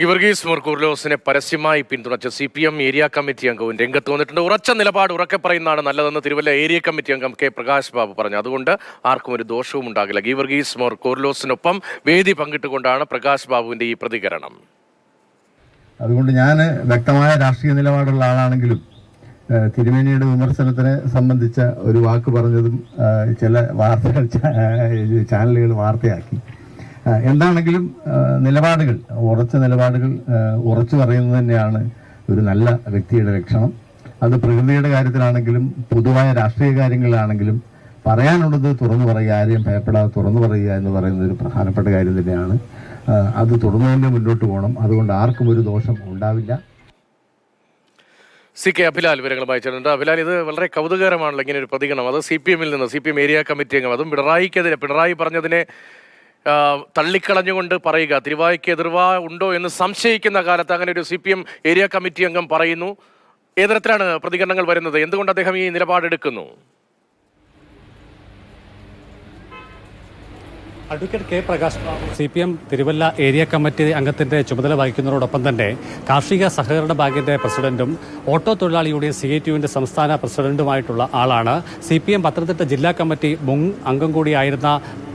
ഗിവർഗീസ് മർക്കൂർലോസിനെ പരസ്യമായി പിന്തുണച്ച C P M area committee അംഗവും രംഗത്ത് വന്നിട്ടുണ്ട്. ഉറച്ച നിലപാട് ഉറക്കെ പറയുന്നതാണ് നല്ലതെന്ന് തിരുവല്ല ഏരിയ കമ്മിറ്റി അംഗം കെ പ്രകാശ് ബാബു പറഞ്ഞു. അതുകൊണ്ട് ആർക്കും ഒരു ദോഷവും ഉണ്ടാകില്ല. ഗീവർഗീസ് മോർ കോർലോസിനൊപ്പം വേദി പങ്കിട്ടുകൊണ്ടാണ് പ്രകാശ് ബാബുവിന്റെ ഈ പ്രതികരണം. അതുകൊണ്ട് ഞാൻ വ്യക്തമായ രാഷ്ട്രീയ നിലപാടുള്ള ആളാണെങ്കിലും തിരുമേനിയുടെ വിമർശനത്തിനെ സംബന്ധിച്ച ഒരു വാക്ക് പറഞ്ഞതും ചില വാർത്തകൾ ചാനലുകൾ വാർത്തയാക്കി. എന്താണെങ്കിലും നിലപാടുകൾ ഉറച്ച നിലപാടുകൾ ഉറച്ചു പറയുന്നത് തന്നെയാണ് ഒരു നല്ല വ്യക്തിയുടെ ലക്ഷണം. അത് പ്രകൃതിയുടെ കാര്യത്തിലാണെങ്കിലും പൊതുവായ രാഷ്ട്രീയ കാര്യങ്ങളിലാണെങ്കിലും പറയാനുള്ളത് തുറന്നു പറയുക ആരെയും ഭയപ്പെടാതെ തുറന്നു പറയുക എന്ന് പറയുന്ന ഒരു പ്രധാനപ്പെട്ട കാര്യം തന്നെയാണ്. അത് തുറന്നതിന്റെ മുന്നോട്ട് പോകണം. അതുകൊണ്ട് ആർക്കും ഒരു ദോഷം ഉണ്ടാവില്ല. സി കെ അഭിലാൽ വിവരങ്ങൾ വായിച്ചിട്ടുണ്ട് അഭിലാൽ ഇത് വളരെ കൗതുകകരമാണല്ലോ ഇങ്ങനെ ഒരു പ്രതികരണം. അത് സി പി എമ്മിൽ നിന്ന് C P M area committee അംഗം. അതും പിണറായിക്കെതിരെ പിണറായി പറഞ്ഞതിനെ തള്ളിക്കളഞ്ഞുകൊണ്ട് പറയുക തിരുവായ്ക്ക് എതിർവാ ഉണ്ടോ എന്ന് സംശയിക്കുന്ന കാലത്ത് അങ്ങനെ ഒരു C P M area committee അംഗം പറയുന്നു. ഏതരത്തിലാണ് പ്രതികരണങ്ങൾ വരുന്നത്? എന്തുകൊണ്ട് അദ്ദേഹം ഈ നിലപാടെടുക്കുന്നു? Advocate K Prakash C P M Thiruvalla area committee അംഗത്തിന്റെ ചുമതല വഹിക്കുന്നതോടൊപ്പം തന്നെ കാർഷിക സഹകരണ ബാങ്കിന്റെ പ്രസിഡന്റും ഓട്ടോ തൊഴിലാളി യൂണിയൻ സി ഐ ടിയുവിന്റെ സംസ്ഥാന പ്രസിഡന്റുമായിട്ടുള്ള ആളാണ്. സി പി എം പത്തനംതിട്ട ജില്ലാ കമ്മിറ്റി മുൻ അംഗം കൂടിയായിരുന്ന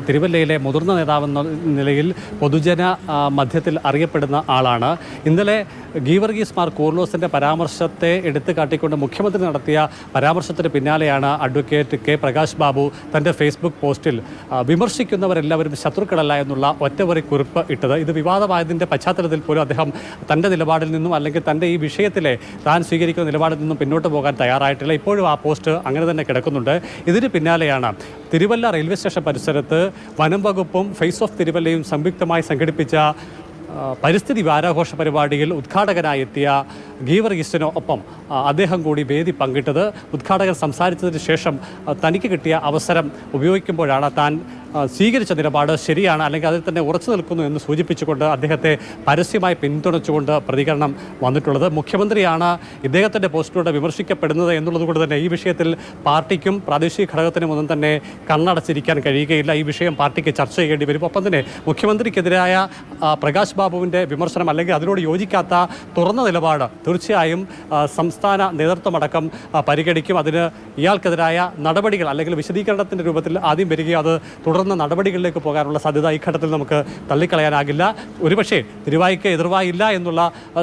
തിരുവല്ലയിലെ മുതിർന്ന നേതാവെന്ന നിലയിൽ പൊതുജന മധ്യത്തിൽ അറിയപ്പെടുന്ന ആളാണ്. ഇന്നലെ ഗീവർഗീസ് മാർ കൂർലോസിന്റെ പരാമർശത്തെ എടുത്തു കാട്ടിക്കൊണ്ട് മുഖ്യമന്ത്രി നടത്തിയ പരാമർശത്തിന് പിന്നാലെയാണ് അഡ്വക്കേറ്റ് കെ പ്രകാശ് ബാബു തന്റെ ഫേസ്ബുക്ക് പോസ്റ്റിൽ ആ, വിമർശിക്കുന്നവരെല്ലാവരും ശത്രുക്കളല്ല എന്നുള്ള ഒറ്റവറി കുറിപ്പ് ഇട്ടത്. ഇത് വിവാദമായതിന്റെ പശ്ചാത്തലത്തിൽ പോലും അദ്ദേഹം തന്റെ നിലപാടിൽ നിന്നും അല്ലെങ്കിൽ തന്റെ ഈ വിഷയത്തിലെ താൻ സ്വീകരിക്കുന്ന നിലപാടിൽ നിന്നും പിന്നോട്ട് പോകാൻ തയ്യാറായിട്ടില്ല. ഇപ്പോഴും ആ പോസ്റ്റ് അങ്ങനെ തന്നെ കിടക്കുന്നുണ്ട്. ഇതിന് പിന്നാലെയാണ് തിരുവല്ല റെയിൽവേ സ്റ്റേഷൻ പരിസരത്ത് വനം വകുപ്പും ഫേസ് ഓഫ് തിരുവല്ലയും സംയുക്തമായി സംഘടിപ്പിച്ച പരിസ്ഥിതി വാരാഘോഷ പരിപാടിയിൽ ഉദ്ഘാടകനായി എത്തിയ ഗീവർഗീസിന് ഒപ്പം അദ്ദേഹം കൂടി വേദി പങ്കിട്ടത്. ഉദ്ഘാടകൻ സംസാരിച്ചതിന് ശേഷം തനിക്ക് കിട്ടിയ അവസരം ഉപയോഗിക്കുമ്പോഴാണ് താൻ സ്വീകരിച്ച നിലപാട് ശരിയാണ് അല്ലെങ്കിൽ അതിൽ തന്നെ ഉറച്ചു നിൽക്കുന്നു എന്ന് സൂചിപ്പിച്ചുകൊണ്ട് അദ്ദേഹത്തെ പരസ്യമായി പിന്തുണച്ചുകൊണ്ട് പ്രതികരണം വന്നിട്ടുള്ളത്. മുഖ്യമന്ത്രിയാണ് ഇദ്ദേഹത്തിന്റെ പോസ്റ്റിലൂടെ വിമർശിക്കപ്പെടുന്നത് എന്നുള്ളത് കൊണ്ട് തന്നെ ഈ വിഷയത്തിൽ പാർട്ടിക്കും പ്രാദേശിക ഘടകത്തിനും ഒന്നും തന്നെ കണ്ണടച്ചിരിക്കാൻ കഴിയുകയില്ല. ഈ വിഷയം പാർട്ടിക്ക് ചർച്ച ചെയ്യേണ്ടി വരും. ഒപ്പം തന്നെ മുഖ്യമന്ത്രിക്കെതിരായ പ്രകാശ് ബാബുവിന്റെ വിമർശനം അല്ലെങ്കിൽ അതിനോട് യോജിക്കാത്ത തുറന്ന നിലപാട് തീർച്ചയായും സംസ്ഥാന നേതൃത്വമടക്കം പരിഗണിക്കും. അതിന് ഇയാൾക്കെതിരായ നടപടികൾ അല്ലെങ്കിൽ വിശദീകരണത്തിന്റെ രൂപത്തിൽ ആദ്യം വരികയും അത് തുടർന്ന് നടപടികളിലേക്ക് പോകാനുള്ള സാധ്യത ഈ ഘട്ടത്തിൽ നമുക്ക് തള്ളിക്കളയാനാകില്ല. ഒരുപക്ഷേ തിരുവായിക്ക് എതിർവായില്ല എന്നുള്ള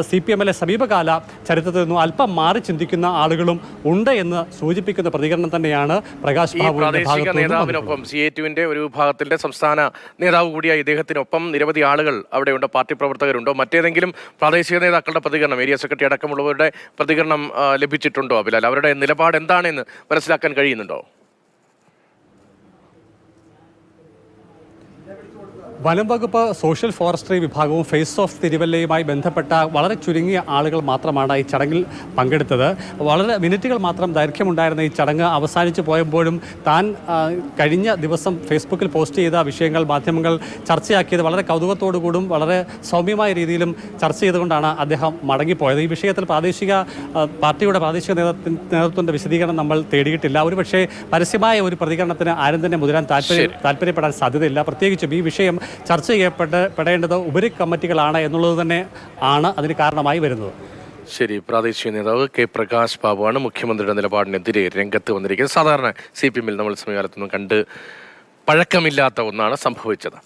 സി പി എമ്മിലെ സമീപകാല ചരിത്രത്തിൽ നിന്നും അല്പം മാറി ചിന്തിക്കുന്ന ആളുകളും ഉണ്ട് എന്ന് സൂചിപ്പിക്കുന്ന പ്രതികരണം തന്നെയാണ് പ്രകാശ് പ്രാദേശിക. നേതാവിനൊപ്പം സി എ ടുവിന്റെ ഒരു വിഭാഗത്തിന്റെ സംസ്ഥാന നേതാവ് കൂടിയായ ഇദ്ദേഹത്തിനൊപ്പം നിരവധി ആളുകൾ അവിടെയുണ്ട്. പാർട്ടി പ്രവർത്തകരുണ്ടോ? മറ്റേതെങ്കിലും പ്രാദേശിക നേതാക്കളുടെ പ്രതികരണം ഏരിയ സെക്രട്ടറി അടക്കമുള്ളവരുടെ പ്രതികരണം ലഭിച്ചിട്ടുണ്ടോ അബിലാൽ അവരുടെ നിലപാട് എന്താണെന്ന് മനസ്സിലാക്കാൻ കഴിയുന്നുണ്ടോ? വനം വകുപ്പ് സോഷ്യൽ ഫോറസ്ട്രി വിഭാഗവും ഫേസ് ഓഫ് തിരുവല്ലയുമായി ബന്ധപ്പെട്ട വളരെ ചുരുങ്ങിയ ആളുകൾ മാത്രമാണ് ഈ ചടങ്ങിൽ പങ്കെടുത്തത്. വളരെ മിനിറ്റുകൾ മാത്രം ദൈർഘ്യമുണ്ടായിരുന്ന ഈ ചടങ്ങ് അവസാനിച്ചു പോയപ്പോഴും താൻ കഴിഞ്ഞ ദിവസം ഫേസ്ബുക്കിൽ പോസ്റ്റ് ചെയ്ത വിഷയങ്ങൾ മാധ്യമങ്ങൾ ചർച്ചയാക്കിയത് വളരെ കൗതുകത്തോടുകൂടും വളരെ സൗമ്യമായ രീതിയിലും ചർച്ച ചെയ്തുകൊണ്ടാണ് അദ്ദേഹം മടങ്ങിപ്പോയത്. ഈ വിഷയത്തിൽ പ്രാദേശിക പാർട്ടിയുടെ പ്രാദേശിക നേതൃത്വ നേതൃത്വത്തിന്റെ വിശദീകരണം നമ്മൾ തേടിയിട്ടില്ല. ഒരുപക്ഷേ പരസ്യമായ ഒരു പ്രതികരണത്തിന് ആരും തന്നെ മുതിരാൻ താല്പര്യം താല്പര്യപ്പെടാൻ സാധ്യതയില്ല. പ്രത്യേകിച്ചും ഈ വിഷയം ചർച്ച ചെയ്യപ്പെട്ട് പെടേണ്ടത് ഉപരി കമ്മിറ്റികളാണ് എന്നുള്ളത് തന്നെ ആണ് അതിന് കാരണമായി വരുന്നത്. ശരി പ്രാദേശിക നേതാവ് കെ പ്രകാശ് ബാബുവാണ് മുഖ്യമന്ത്രിയുടെ നിലപാടിനെതിരെ രംഗത്ത് വന്നിരിക്കുന്നത്. സാധാരണ സി പി എമ്മിൽ നമ്മൾ സമയകാലത്തൊന്നും കണ്ട് പഴക്കമില്ലാത്ത ഒന്നാണ് സംഭവിച്ചത്.